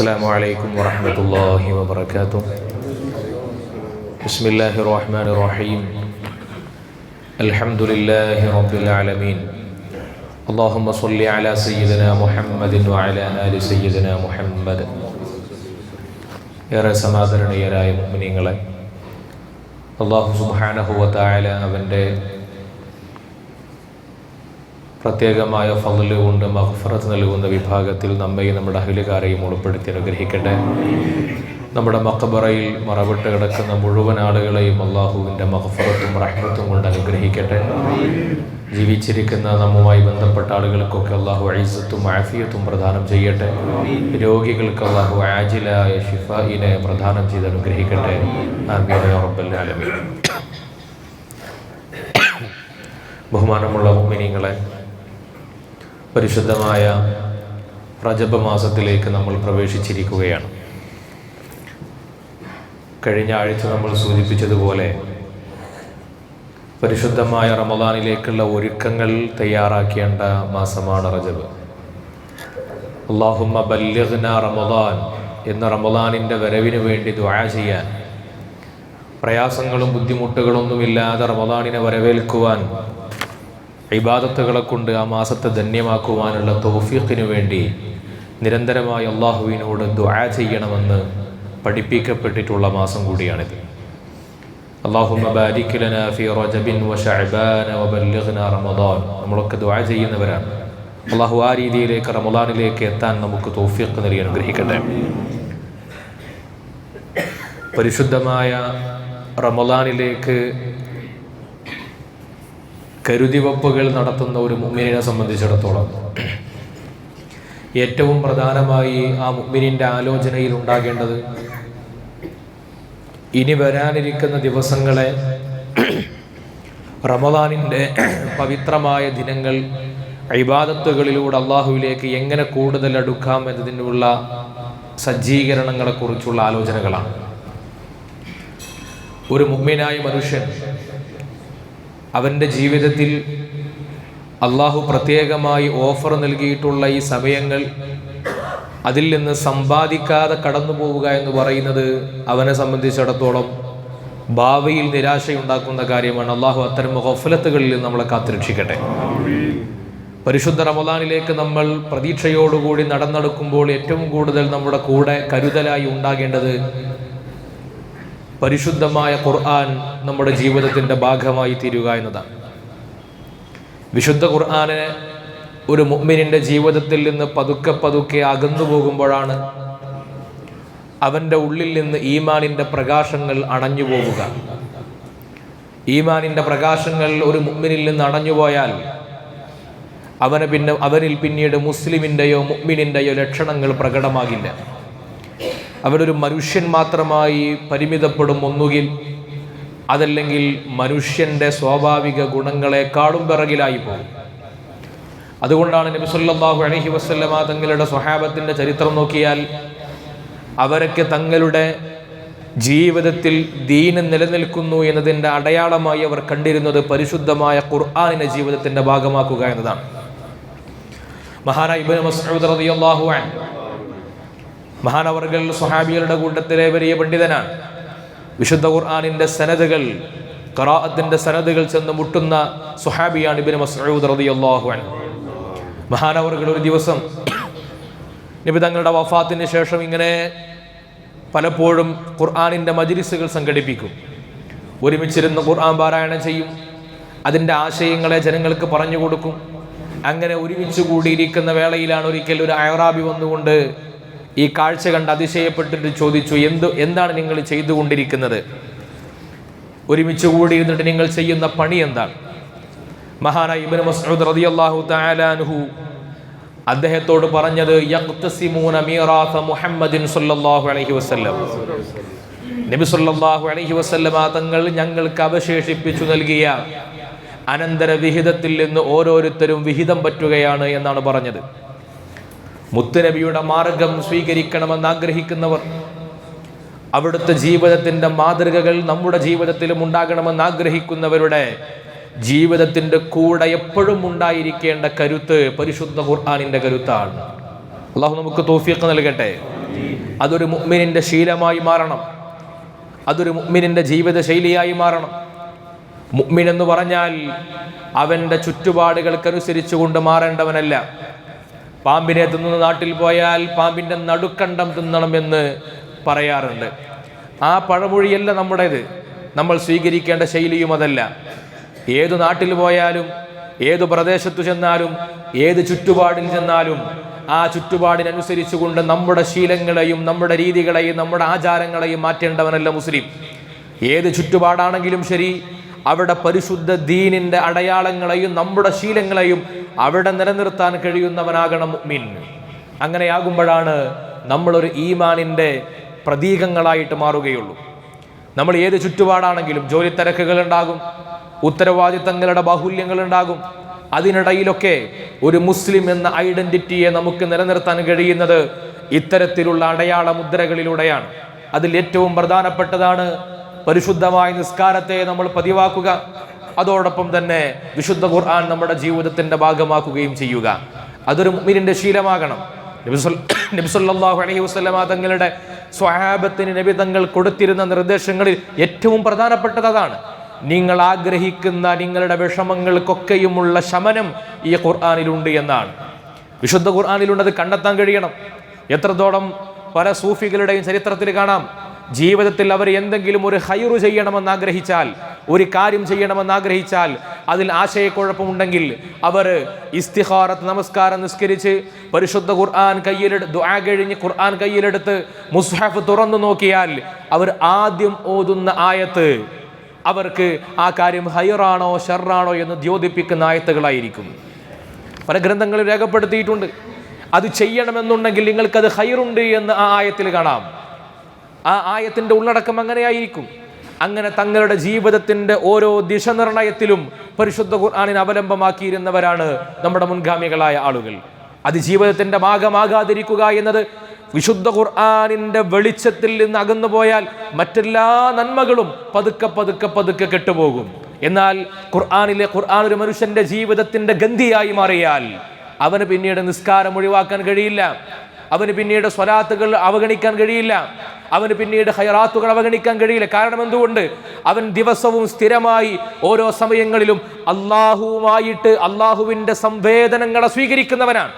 السلام عليكم ورحمة الله وبركاته بسم الله الرحمن الرحيم الحمد لله رب العالمين اللهم صل على سيدنا محمد وعلى آل سيدنا محمد ഏറെ സമാദരണീയരായ മുമ്മിനിങ്ങളെ അള്ളാഹു സുബാനഹുവത്തായ അവൻ്റെ പ്രത്യേകമായ ഫضൽ കൊണ്ട് മഹഫറത്ത് നൽകുന്ന വിഭാഗത്തിൽ നമ്മയും നമ്മുടെ അഹിലുകാരെയും ഉൾപ്പെടുത്തി അനുഗ്രഹിക്കട്ടെ. നമ്മുടെ മക്കബറയിൽ മറവിട്ട് കിടക്കുന്ന മുഴുവൻ ആളുകളെയും അള്ളാഹുവിന്റെ മഹഫറത്തും റഹ്മത്തും കൊണ്ട് അനുഗ്രഹിക്കട്ടെ. ജീവിച്ചിരിക്കുന്ന നമ്മുമായി ബന്ധപ്പെട്ട ആളുകൾക്കൊക്കെ അള്ളാഹു ഐസത്തും ആഫിയത്തും പ്രദാനം ചെയ്യട്ടെ. രോഗികൾക്ക് അള്ളാഹു ആജിലായ ഷിഫായിനെ പ്രദാനം ചെയ്ത് അനുഗ്രഹിക്കട്ടെ. ബഹുമാനമുള്ള മുമിനിങ്ങളെ പരിശുദ്ധമായ റജബ് മാസത്തിലേക്ക് നമ്മൾ പ്രവേശിച്ചിരിക്കുകയാണ്. കഴിഞ്ഞ ആഴ്ച നമ്മൾ സൂചിപ്പിച്ചതുപോലെ പരിശുദ്ധമായ റമദാനിലേക്കുള്ള ഒരുക്കങ്ങൾ തയ്യാറാക്കേണ്ട മാസമാണ് റജബ്. അള്ളാഹുമ്മ ബല്യഗ്ന റമദാൻ എന്ന റമദാനിന്റെ വരവിന് വേണ്ടി ദ്വാ ചെയ്യാൻ പ്രയാസങ്ങളും ബുദ്ധിമുട്ടുകളൊന്നുമില്ലാതെ റമദാനിനെ വരവേൽക്കുവാൻ ഇബാദത്തുകളെ കൊണ്ട് ആ മാസത്തെ ധന്യമാക്കുവാനുള്ള തോഫീഖിനു വേണ്ടി നിരന്തരമായി അള്ളാഹുവിനോട് ദ്വാ ചെയ്യണമെന്ന് പഠിപ്പിക്കപ്പെട്ടിട്ടുള്ള മാസം കൂടിയാണിത്. ബാരിക്കലന ഫി റജബിൻ വ ഷഅബാന വ ബല്ലിഗ്ന റമദാൻ. നമ്മളൊക്കെ ദ്വാ ചെയ്യുന്നവരാണ്. അള്ളാഹു ആ രീതിയിലേക്ക് റമദാനിലേക്ക് എത്താൻ നമുക്ക് തോഫീഖ് നൽകി അനുഗ്രഹിക്കട്ടെ. പരിശുദ്ധമായ റമദാനിലേക്ക് കരുതിവെപ്പുകൾ നടത്തുന്ന ഒരു മുമ്മിനെ സംബന്ധിച്ചിടത്തോളം ഏറ്റവും പ്രധാനമായി ആ മുമ്മിനിന്റെ ആലോചനയിൽ ഉണ്ടാകേണ്ടത് ഇനി വരാനിരിക്കുന്ന ദിവസങ്ങളെ റമദാനിന്റെ പവിത്രമായ ദിനങ്ങൾ ഇബാദത്തുകളിലൂടെ അള്ളാഹുവിലേക്ക് എങ്ങനെ കൂടുതൽ അടുക്കാം എന്നതിനുള്ള സജ്ജീകരണങ്ങളെക്കുറിച്ചുള്ള ആലോചനകളാണ്. ഒരു മുമ്മിനായ മനുഷ്യൻ അവന്റെ ജീവിതത്തിൽ അള്ളാഹു പ്രത്യേകമായി ഓഫർ നൽകിയിട്ടുള്ള ഈ സമയങ്ങൾ അതിൽ നിന്ന് സമ്പാദിക്കാതെ കടന്നു പോവുക എന്ന് പറയുന്നത് അവനെ സംബന്ധിച്ചിടത്തോളം ഭാവിയിൽ നിരാശയുണ്ടാക്കുന്ന കാര്യമാണ്. അള്ളാഹു അത്തരം ഹൊഫലത്തുകളിൽ നമ്മളെ കാത്തുരക്ഷിക്കട്ടെ. പരിശുദ്ധ റമദാനിലേക്ക് നമ്മൾ പ്രതീക്ഷയോടുകൂടി നടന്നെടുക്കുമ്പോൾ ഏറ്റവും കൂടുതൽ നമ്മുടെ കൂടെ കരുതലായി ഉണ്ടാകേണ്ടത് പരിശുദ്ധമായ ഖുർആൻ നമ്മുടെ ജീവിതത്തിന്റെ ഭാഗമായി തീരുക എന്നതാണ്. വിശുദ്ധ ഖുർആനെ ഒരു മുഅ്മിനിന്റെ ജീവിതത്തിൽ നിന്ന് പതുക്കെ പതുക്കെ അകന്നു പോകുമ്പോഴാണ് അവന്റെ ഉള്ളിൽ നിന്ന് ഈമാനിന്റെ പ്രകാശങ്ങൾ അണഞ്ഞു പോവുക. ഈമാനിന്റെ പ്രകാശങ്ങൾ ഒരു മുഅ്മിനിൽ നിന്ന് അണഞ്ഞുപോയാൽ അവന് പിന്നെ അവനിൽ പിന്നീട് മുസ്ലിമിന്റെയോ മുഅ്മിനിന്റെയോ ലക്ഷണങ്ങൾ പ്രകടമാകില്ല. അവനൊരു മനുഷ്യൻ മാത്രമായി പരിമിതപ്പെടും ഒന്നുകിൽ അതല്ലെങ്കിൽ മനുഷ്യന്റെ സ്വാഭാവിക ഗുണങ്ങളെക്കാളും പിറകിലായി പോകും. അതുകൊണ്ടാണ് നബി സല്ലല്ലാഹു അലൈഹി വസല്ലമ തങ്ങളുടെ സ്വഹാബത്തിന്റെ ചരിത്രം നോക്കിയാൽ അവരൊക്കെ തങ്ങളുടെ ജീവിതത്തിൽ ദീനം നിലനിൽക്കുന്നു എന്നതിന്റെ അടയാളമായി അവർ കണ്ടിരുന്നത് പരിശുദ്ധമായ ഖുർആാനിനെ ജീവിതത്തിന്റെ ഭാഗമാക്കുക എന്നതാണ്. മഹാനായ ഇബ്നു മസ്ഊദ് റളിയല്ലാഹു അൻഹു മഹാനവർകൾ സുഹാബികളുടെ കൂട്ടത്തിലെ വലിയ പണ്ഡിതനാണ്. വിശുദ്ധ ഖുർആാനിന്റെ സനദുകൾ ഖറാഅത്തിന്റെ സനദുകൾ ചെന്ന് മുട്ടുന്ന സുഹാബിയാണ് ഇബിൻ മസൂദ് റളിയല്ലാഹു അൻഹു. മഹാനവർകൾ ഒരു ദിവസം നബി തങ്ങളുടെ വഫാത്തിന് ശേഷം ഇങ്ങനെ പലപ്പോഴും ഖുർആാനിന്റെ മജിലിസുകൾ സംഘടിപ്പിക്കും. ഒരുമിച്ചിരുന്ന് ഖുർആൻ പാരായണം ചെയ്യും. അതിന്റെ ആശയങ്ങളെ ജനങ്ങൾക്ക് പറഞ്ഞു കൊടുക്കും. അങ്ങനെ ഒരുമിച്ച് കൂടിയിരിക്കുന്ന വേളയിലാണ് ഒരിക്കൽ ഒരു അയറാബി വന്നുകൊണ്ട് ഈ കാഴ്ച കണ്ട് അതിശയപ്പെട്ടിട്ട് ചോദിച്ചു എന്ത് എന്താണ് നിങ്ങൾ ചെയ്തുകൊണ്ടിരിക്കുന്നത്? ഒരുമിച്ച് കൂടിയിരുന്നിട്ട് നിങ്ങൾ ചെയ്യുന്ന പണി എന്താണ്? മഹാനായ ഇബ്നു മസ്ഊദ് റളിയല്ലാഹു തആല അൻഹു അദ്ദേഹത്തോട് പറഞ്ഞത് യഖ്തസിമൂന മുഹമ്മദിൻ അലൈഹി വസല്ലം. നബി അലൈഹി തങ്ങൾ ഞങ്ങൾക്ക് അവശേഷിപ്പിച്ചു നൽകിയ അനന്തര വിഹിതത്തിൽ നിന്ന് ഓരോരുത്തരും വിഹിതം പറ്റുകയാണ് എന്നാണ് പറഞ്ഞത്. മുത്തുനബിയുടെ മാർഗം സ്വീകരിക്കണമെന്ന് ആഗ്രഹിക്കുന്നവർ അവിടുത്തെ ജീവിതത്തിന്റെ മാതൃകകൾ നമ്മുടെ ജീവിതത്തിലും ഉണ്ടാകണമെന്ന് ആഗ്രഹിക്കുന്നവരുടെ ജീവിതത്തിന്റെ കൂടെ എപ്പോഴും ഉണ്ടായിരിക്കേണ്ട കരുത്ത് പരിശുദ്ധ ഖുർആാനിന്റെ കരുത്താണ്. അള്ളാഹു നമുക്ക് തോഫിയൊക്കെ നൽകട്ടെ. അതൊരു മുഅ്മിനിന്റെ ശീലമായി മാറണം. അതൊരു മുഅ്മിനിന്റെ ജീവിത ശൈലിയായി മാറണം. മുഅ്മിൻ എന്ന് പറഞ്ഞാൽ അവന്റെ ചുറ്റുപാടുകൾക്കനുസരിച്ചുകൊണ്ട് മാറേണ്ടവനല്ല. പാമ്പിനെ തിന്നുന്ന നാട്ടിൽ പോയാൽ പാമ്പിന്റെ നടുക്കണ്ടം തിന്നണമെന്ന് പറയാറുണ്ട്. ആ പഴമൊഴിയല്ല നമ്മുടേത്. നമ്മൾ സ്വീകരിക്കേണ്ട ശൈലിയും അതല്ല. ഏതു നാട്ടിൽ പോയാലും ഏത് പ്രദേശത്തു ചെന്നാലും ഏത് ചുറ്റുപാടിൽ ചെന്നാലും ആ ചുറ്റുപാടിനനുസരിച്ചുകൊണ്ട് നമ്മുടെ ശീലങ്ങളെയും നമ്മുടെ രീതികളെയും നമ്മുടെ ആചാരങ്ങളെയും മാറ്റേണ്ടവനല്ല മുസ്ലിം. ഏത് ചുറ്റുപാടാണെങ്കിലും ശരി അവിടെ പരിശുദ്ധ ദീനിന്റെ അടയാളങ്ങളെയും നമ്മുടെ ശീലങ്ങളെയും അവിടെ നിലനിർത്താൻ കഴിയുന്നവനാകണം മുഅ്മിൻ. അങ്ങനെയാകുമ്പോഴാണ് നമ്മളൊരു ഈമാനിന്റെ പ്രതീകങ്ങളായിട്ട് മാറുകയുള്ളൂ. നമ്മൾ ഏത് ചുറ്റുപാടാണെങ്കിലും ജോലി തിരക്കുകൾ ഉണ്ടാകും ഉത്തരവാദിത്തങ്ങളുടെ ബാഹുല്യങ്ങൾ ഉണ്ടാകും അതിനിടയിലൊക്കെ ഒരു മുസ്ലിം എന്ന ഐഡന്റിറ്റിയെ നമുക്ക് നിലനിർത്താൻ കഴിയുന്നത് ഇത്തരത്തിലുള്ള അടയാള മുദ്രകളിലൂടെയാണ്. അതിൽ ഏറ്റവും പ്രധാനപ്പെട്ടതാണ് പരിശുദ്ധമായ നിസ്കാരത്തെ നമ്മൾ പതിവാക്കുക. അതോടൊപ്പം തന്നെ വിശുദ്ധ ഖുർആൻ നമ്മുടെ ജീവിതത്തിന്റെ ഭാഗമാക്കുകയും ചെയ്യുക. അതൊരു മുഅ്മിനിന്റെ ശീലമാകണം. നബിസല്ലാഹു അലൈഹി വസ്ലമ തങ്ങളുടെ സ്വഹാബത്തിന് നബി തങ്ങൾ കൊടുത്തിരുന്ന നിർദ്ദേശങ്ങളിൽ ഏറ്റവും പ്രധാനപ്പെട്ടത് അതാണ്. നിങ്ങൾ ആഗ്രഹിക്കുന്ന നിങ്ങളുടെ വിഷമങ്ങൾക്കൊക്കെയുമുള്ള ശമനം ഈ ഖുർആാനിലുണ്ട് എന്നാണ്. വിശുദ്ധ ഖുർആാനിലുണ്ടത് കണ്ടെത്താൻ കഴിയണം. എത്രത്തോളം പല സൂഫികളുടെയും ചരിത്രത്തിൽ കാണാം. ജീവിതത്തിൽ അവർ എന്തെങ്കിലും ഒരു ഹൈറു ചെയ്യണമെന്ന് ആഗ്രഹിച്ചാൽ ഒരു കാര്യം ചെയ്യണമെന്ന് ആഗ്രഹിച്ചാൽ അതിൽ ആശയക്കുഴപ്പമുണ്ടെങ്കിൽ അവർ ഇസ്തിഹാറത്ത് നമസ്കാരം നിസ്കരിച്ച് പരിശുദ്ധ ഖുർആൻ കയ്യിലെടു ദുആ കഴിഞ്ഞ് ഖുർആൻ കയ്യിലെടുത്ത് മുസ്ഹഫ് തുറന്നു നോക്കിയാൽ അവർ ആദ്യം ഓതുന്ന ആയത്ത് അവർക്ക് ആ കാര്യം ഹയറാണോ ഷെറാണോ എന്ന് ദ്യോതിപ്പിക്കുന്ന ആയത്തുകളായിരിക്കും. പല ഗ്രന്ഥങ്ങളിൽ രേഖപ്പെടുത്തിയിട്ടുണ്ട്. അത് ചെയ്യണമെന്നുണ്ടെങ്കിൽ നിങ്ങൾക്കത് ഹൈറുണ്ട് എന്ന് ആ ആയത്തിൽ കാണാം. ആ ആയത്തിന്റെ ഉള്ളടക്കം അങ്ങനെയായിരിക്കും. അങ്ങനെ തങ്ങളുടെ ജീവിതത്തിന്റെ ഓരോ ദിശനിർണയത്തിലും പരിശുദ്ധ ഖുർആാനിനെ അവലംബമാക്കിയിരുന്നവരാണ് നമ്മുടെ മുൻഗാമികളായ ആളുകൾ. അത് ജീവിതത്തിന്റെ ഭാഗമാകാതിരിക്കുക എന്നത് വിശുദ്ധ ഖുർആാനിന്റെ വെളിച്ചത്തിൽ നിന്ന് അകന്നു പോയാൽ മറ്റെല്ലാ നന്മകളും പതുക്കെ പതുക്കെ പതുക്കെ കെട്ടുപോകും. എന്നാൽ ഖുർആാനിലെ ഖുർആൻ ഒരു മനുഷ്യന്റെ ജീവിതത്തിന്റെ ഗന്ധിയായി മാറിയാൽ അവന് പിന്നീട് നിസ്കാരം ഒഴിവാക്കാൻ കഴിയില്ല. അവന് പിന്നീട് സ്വലാത്തുകൾ അവഗണിക്കാൻ കഴിയില്ല. അവന് പിന്നീട് ഹൈറാത്തുകൾ അവഗണിക്കാൻ കഴിയില്ല. കാരണം എന്തുകൊണ്ട്? അവൻ ദിവസവും സ്ഥിരമായി ഓരോ സമയങ്ങളിലും അള്ളാഹുവുമായിട്ട് അള്ളാഹുവിന്റെ സംവേദനങ്ങളെ സ്വീകരിക്കുന്നവനാണ്.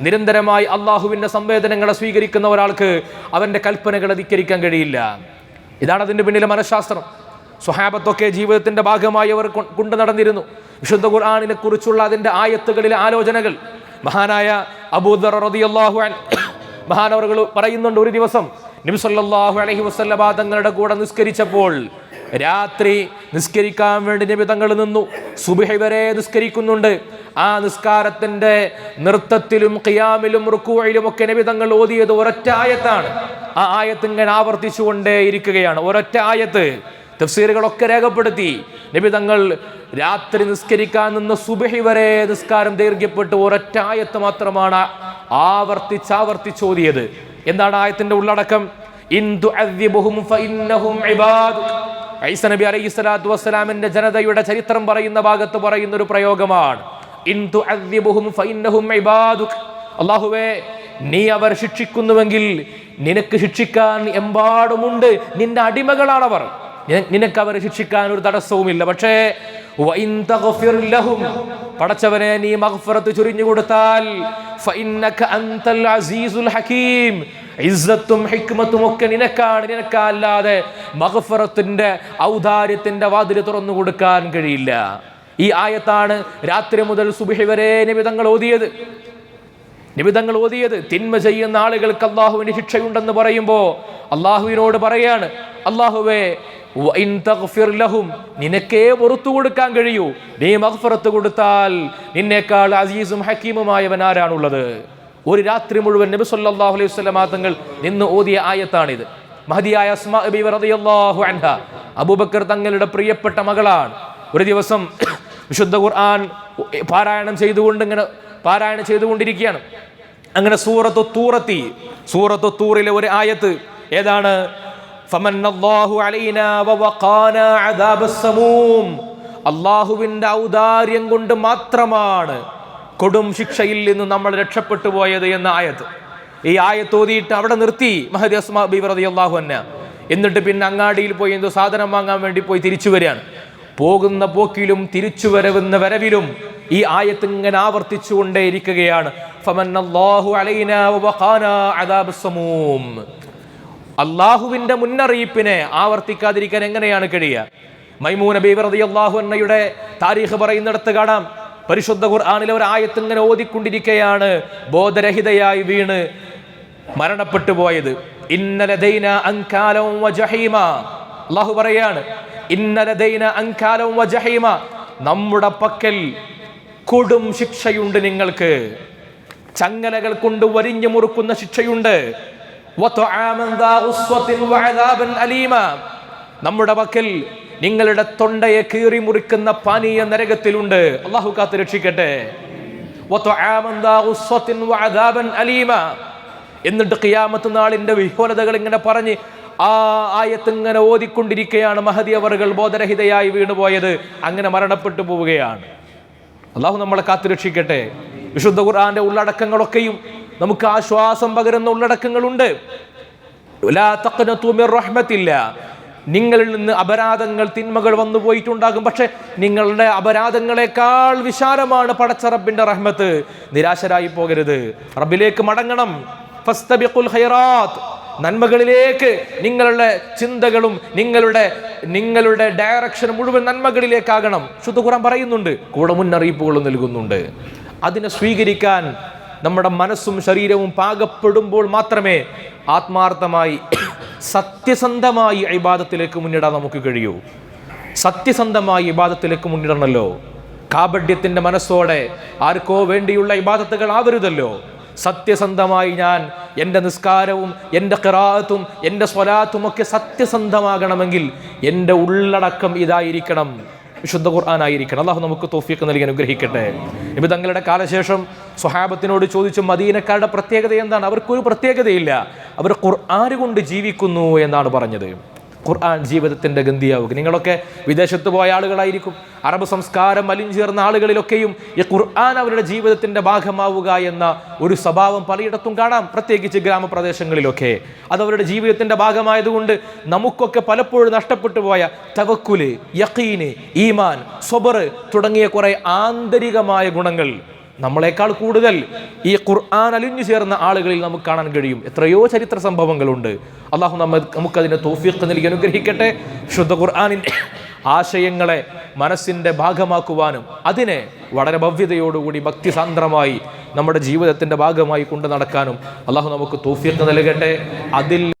നിരന്തരമായി അള്ളാഹുവിന്റെ സംവേദനങ്ങളെ സ്വീകരിക്കുന്ന ഒരാൾക്ക് അവന്റെ കൽപ്പനകളെ ധിക്കരിക്കാൻ കഴിയില്ല. ഇതാണ് അതിന്റെ പിന്നിലെ മനഃശാസ്ത്രം. സ്വഹാബത്തൊക്കെ ജീവിതത്തിന്റെ ഭാഗമായി അവർ കൊണ്ടു നടന്നിരുന്നു. വിശുദ്ധ ഖുർആാനിനെ കുറിച്ചുള്ള അതിന്റെ ആയത്തുകളിലെ ആലോചനകൾ. മഹാനായ അബൂദർ റളിയല്ലാഹു അൻ മഹാനവറുകൾ പറയുന്നുണ്ട് ഒരു ദിവസം നബി അലഹി വസല്ലമ തങ്ങളുടെ കൂടെ നിസ്കരിച്ചപ്പോൾ രാത്രി നിസ്കരിക്കാൻ വേണ്ടി നബി തങ്ങൾ നിന്നു. സുബഹി വരെ നിസ്കരിക്കുന്നുണ്ട്. ആ നിസ്കാരത്തിന്റെ നൃത്തത്തിലും ഖിയാമിലും റുക്കുവയിലും ഒക്കെ നബി തങ്ങൾ ഓതിയത് ഒരൊറ്റ ആയത്താണ്. ആ ആയത്ത് ഇങ്ങനെ ആവർത്തിച്ചുകൊണ്ടേ ഇരിക്കുകയാണ് ഒരൊറ്റ ആയത്ത് തഫ്സീറുകളൊക്കെ രേഖപ്പെടുത്തി നബി തങ്ങൾ രാത്രി നിസ്കരിക്കാൻ നിന്ന് സുബഹി വരെ നിസ്കാരം ദൈർഘ്യപ്പെട്ട്. ഒരൊറ്റ ആയത്ത് മാത്രമാണ് ആവർത്തിച്ചാവർത്തിച്ചോതിയത്. എന്താണ് ആയത്തിന്റെ ഉള്ളടക്കം. ഈസ നബി അലൈഹി സ്വലാത്തു വസ്സലാമിന്റെ ജനതയുടെ ചരിത്രം പറയുന്ന ഭാഗത്ത് പറയുന്ന ഒരു പ്രയോഗമാണ്. അള്ളാഹുവേ നീ അവർ ശിക്ഷിക്കുന്നുവെങ്കിൽ നിനക്ക് ശിക്ഷിക്കാൻ എമ്പാടുമുണ്ട്. നിന്റെ അടിമകളാണവർ. നിനക്ക് അവരെ ശിക്ഷിക്കാൻ ഒരു തടസ്സവുമില്ല. പക്ഷേ പടച്ചവനെ നീ മഹ്ഫറത്ത് ചുരിഞ്ഞു കൊടുത്താൽ ഫഇന്നക അൻതൽ അസീസുൽ ഹകീം ഇസ്സത്തും ഹിക്മത്തും ഒക്കെ നിനക്കാണ്. നിനക്കല്ലാതെ മഹഫറത്തിന്റെ ഔദാര്യത്തിന്റെ വാതിൽ തുറന്നു കൊടുക്കാൻ കഴിയില്ല. ഈ ആയത്താണ് രാത്രി മുതൽ സുബഹി വരെ നിമിതങ്ങൾ ഓതിയത്. നിമിതങ്ങൾ ഓതിയത്. തിന്മ ചെയ്യുന്ന ആളുകൾക്ക് അള്ളാഹുവിന് ശിക്ഷയുണ്ടെന്ന് പറയുമ്പോൾ അള്ളാഹുവിനോട് പറയാണ് അള്ളാഹുവേ നിനക്കേ പുറത്തു കൊടുക്കാൻ കഴിയൂ. നീ മഹ്ഫറത്ത് കൊടുത്താൽ നിന്നേക്കാൾ അസീസും ഹക്കീമുമായവൻ ആരാണുള്ളത്? ഒരു രാത്രി മുഴുവൻ നബി സല്ലല്ലാഹു അലൈഹി വസല്ലം തങ്ങൾ നിന്ന് ഓതിയ ആയത്താണിത്. മഹദിയായ അസ്മാ ബീവി റളിയല്ലാഹു അൻഹ അബൂബക്കർ തങ്ങളുടെ പ്രിയപ്പെട്ട മകളാണ്. ഒരു ദിവസം വിശുദ്ധ ഖുർആൻ പാരായണം ചെയ്തുകൊണ്ട് ഇങ്ങനെ പാരായണം ചെയ്തുകൊണ്ടിരിക്കുകയാണ്. അങ്ങനെ സൂറത്തു തൂറത്തി സൂറത്തു തൂറിലെ ഒരു ആയത്ത് ഏതാണ്? അദാബസ്സമൂം. അള്ളാഹുവിന്റെ ഔദാര്യം കൊണ്ട് മാത്രമാണ് കൊടും ശിക്ഷയിൽ നിന്ന് നമ്മൾ രക്ഷപ്പെട്ടു പോയത് എന്ന ആയത്ത് ഈ ആയത്തോതിയിട്ട് അവിടെ നിർത്തി മഹദി അസ്മാ ബീബി റളിയല്ലാഹു അൻഹ. എന്നിട്ട് പിന്നെ അങ്ങാടിയിൽ പോയി എന്തോ സാധനം വാങ്ങാൻ വേണ്ടി പോയി തിരിച്ചു വരികയാണ്. പോകുന്ന പോക്കിലും തിരിച്ചു വരവുന്ന വരവിലും ഈ ആയത്ത് ഇങ്ങനെ ആവർത്തിച്ചുകൊണ്ടേയിരിക്കുകയാണ് ഫമന്നല്ലാഹു അലൈനാ വവഖാനാ അദാബസ് അള്ളാഹുവിന്റെ മുന്നറിയിപ്പിനെ ആവർത്തിക്കാതിരിക്കാൻ എങ്ങനെയാണ് കഴിയുക? മൈമൂന ബീബി അള്ളാഹു അൻഹയുടെ താരീഖ് പറയുന്നിടത്ത് കാണാം. പരിശുദ്ധ ഖുർആനിലെ ഒരു ആയത്ത് ഇങ്ങനെ ഓതിക്കൊണ്ടിരിക്കുകയാണ് ബോധരഹിതയായി വീണ് മരണപ്പെട്ടു പോയത്. ഇന്നലദൈന അൻകാലം വജഹീമ അള്ളാഹു പറയാണ് ഇന്നലദൈന അങ്കാലവും വജഹീമ നമ്മുടെ പക്കൽ കൊടും ശിക്ഷയുണ്ട് നിങ്ങൾക്ക്. ചങ്ങലകൾ കൊണ്ട് വരിഞ്ഞു മുറുക്കുന്ന ശിക്ഷയുണ്ട്. നമ്മുടെ പക്കൽ നിങ്ങളുടെ തൊണ്ടയെ കീറി മുറിക്കുന്ന പാനീയ നരകത്തിലുണ്ട്. അള്ളാഹു കാത്ത് രക്ഷിക്കട്ടെ. എന്നിട്ട് ഖിയാമത്ത് നാളിന്റെ വിഹോലതകൾ ഇങ്ങനെ പറഞ്ഞ് ആ ആയത്ത് ഇങ്ങനെ ഓതിക്കൊണ്ടിരിക്കുകയാണ് മഹദി അവറുകൾ ബോധരഹിതയായി വീണുപോയത്. അങ്ങനെ മരണപ്പെട്ടു പോവുകയാണ്. അള്ളാഹു നമ്മളെ കാത്തുരക്ഷിക്കട്ടെ വിശുദ്ധ ഖുർആന്റെ ഉള്ളടക്കങ്ങളൊക്കെയും നമുക്ക് ആശ്വാസം പകരുന്ന ഉള്ളടക്കങ്ങളുണ്ട്. റഹ്മത്തില്ല. നിങ്ങളിൽ നിന്ന് അപരാധങ്ങൾ തിന്മകൾ വന്നു പോയിട്ടുണ്ടാകും. പക്ഷെ നിങ്ങളുടെ അപരാധങ്ങളെക്കാൾ വിശാലമാണ് പടച്ച റബ്ബിന്റെ റഹ്മത്ത്. നിരാശരായി പോകരുത്. റബ്ബിലേക്ക് മടങ്ങണം. ഹൈറാത്ത് നന്മകളിലേക്ക് നിങ്ങളുടെ ചിന്തകളും നിങ്ങളുടെ നിങ്ങളുടെ ഡയറക്ഷൻ മുഴുവൻ നന്മകളിലേക്കാകണം. ശുദ്ധ ഖുറാൻ പറയുന്നുണ്ട്. കൂടെ മുന്നറിയിപ്പുകളും നൽകുന്നുണ്ട്. അതിനെ സ്വീകരിക്കാൻ നമ്മുടെ മനസ്സും ശരീരവും പാകപ്പെടുമ്പോൾ മാത്രമേ ആത്മാർത്ഥമായി സത്യസന്ധമായി ഇബാദത്തിലേക്ക് മുന്നിടാൻ നമുക്ക് കഴിയൂ. സത്യസന്ധമായി ഇബാദത്തിലേക്ക് മുന്നിടണമല്ലോ കാബഡ്യത്തിന്റെ മനസ്സോടെ ആർക്കോ വേണ്ടിയുള്ള ഇബാദത്തുകൾ ആവരുതല്ലോ. സത്യസന്ധമായി ഞാൻ എന്റെ നിസ്കാരവും എന്റെ കിറാത്തും എന്റെ സ്വലാത്തും ഒക്കെ സത്യസന്ധമാകണമെങ്കിൽ എന്റെ ഉള്ളടക്കം ഇതായിരിക്കണം. വിശുദ്ധ ഖുർആാനായിരിക്കണം. അള്ളാഹു നമുക്ക് തോഫിയൊക്കെ നൽകി അനുഗ്രഹിക്കട്ടെ. ഇപ്പം തങ്ങളുടെ കാലശേഷം സ്വഹാബത്തിനോട് ചോദിച്ചു മദീനക്കാരുടെ പ്രത്യേകത എന്താണ്? അവർക്കൊരു പ്രത്യേകതയില്ല. അവർ ഖുർആൻ കൊണ്ട് ജീവിക്കുന്നു എന്നാണ് പറഞ്ഞത്. ഖുർആൻ ജീവിതത്തിന്റെ ഗന്ധിയാവുക. നിങ്ങളൊക്കെ വിദേശത്ത് പോയ ആളുകളായിരിക്കും. അറബ് സംസ്കാരം അലിഞ്ചേർന്ന ആളുകളിലൊക്കെയും ഈ ഖുർആൻ അവരുടെ ജീവിതത്തിന്റെ ഭാഗമാവുക എന്ന ഒരു സ്വഭാവം പലയിടത്തും കാണാം. പ്രത്യേകിച്ച് ഗ്രാമപ്രദേശങ്ങളിലൊക്കെ. അത് അവരുടെ ജീവിതത്തിന്റെ ഭാഗമായതുകൊണ്ട് നമുക്കൊക്കെ പലപ്പോഴും നഷ്ടപ്പെട്ടു പോയ തവക്കുൽ യക്കീന് ഈമാൻ സ്വബർ തുടങ്ങിയ കുറേ ആന്തരികമായ ഗുണങ്ങൾ നമ്മളെക്കാൾ കൂടുതൽ ഈ ഖുർആൻ അലിഞ്ഞു ചേർന്ന ആളുകളിൽ നമുക്ക് കാണാൻ കഴിയും. എത്രയോ ചരിത്ര സംഭവങ്ങളുണ്ട്. അള്ളാഹു നമ്മ നമുക്കതിന് തോഫീഖ് നൽകി അനുഗ്രഹിക്കട്ടെ. ശുദ്ധ ഖുർആാനിന്റെ ആശയങ്ങളെ മനസ്സിന്റെ ഭാഗമാക്കുവാനും അതിനെ വളരെ ഭവ്യതയോടുകൂടി ഭക്തിസാന്ദ്രമായി നമ്മുടെ ജീവിതത്തിന്റെ ഭാഗമായി കൊണ്ടു നടക്കാനും അള്ളാഹു നമുക്ക് തോഫീഖ് നൽകട്ടെ. അതിൽ